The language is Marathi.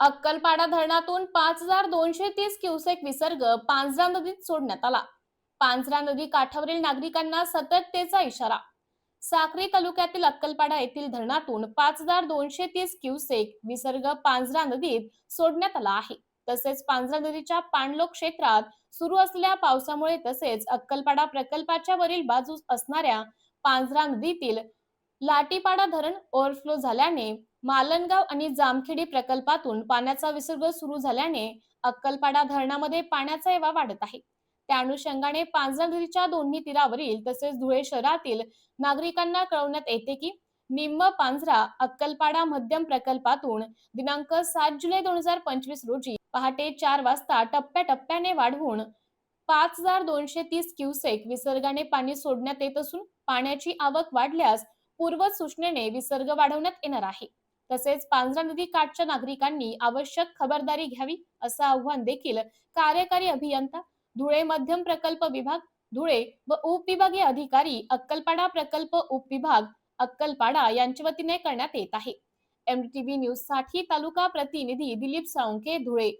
अक्कलपाडा धरणातून पाच हजार दोनशे तीस क्युसेक विसर्ग पांझरा नदीत सोडण्यात आला. पांझरा नदी काठावरील नागरिकांना सतर्कतेचा इशारा. साक्री तालुक्यातील अक्कलपाडा येथील धरणातून पाच हजार दोनशे तीस क्युसेक विसर्ग पांझरा नदीत सोडण्यात आला आहे. तसेच पांझरा नदीच्या पाणलोक क्षेत्रात सुरू असलेल्या पावसामुळे तसेच अक्कलपाडा प्रकल्पाच्या वरील बाजूस असणाऱ्या पांझरा नदीतील लाटीपाडा धरण ओव्हरफ्लो झाल्याने मालनगाव आणि जामखेडी प्रकल्पातून पाण्याचा विसर्ग सुरू झाल्याने अक्कलपाडा धरणामध्ये पाण्याचा एवा वाढत आहे. त्या अनुषंगाने पांझरा नदीच्या दोन्ही तीरावरील तसेच धुळे शहरातील नागरिकांना कळवण्यात येते की निम्म पांझरा अक्कलपाडा मध्यम प्रकल्पातून दिनांक सात जुलै दोन हजार पंचवीस रोजी पहाटे चार वाजता टप्प्याटप्प्याने वाढवून पाच हजार दोनशे तीस क्युसेक विसर्गाने पाणी सोडण्यात येत असून पाण्याची आवक वाढल्यास पूर्व सूचनेने विसर्ग वाढवण्यात येणार आहे. तसेच पांझरा नदी काठच्या नागरिकांनी आवश्यक खबरदारी घ्यावी असं आव्हान देखील कार्यकारी अभियंता धुळे मध्यम प्रकल्प विभाग धुळे व उपविभागीय अधिकारी अक्कलपाडा प्रकल्प उपविभाग अक्कलपाडा यांच्या वतीने करण्यात येत आहे. एमटीव्ही न्यूजसाठी तालुका प्रतिनिधी दिलीप साळुंके धुळे.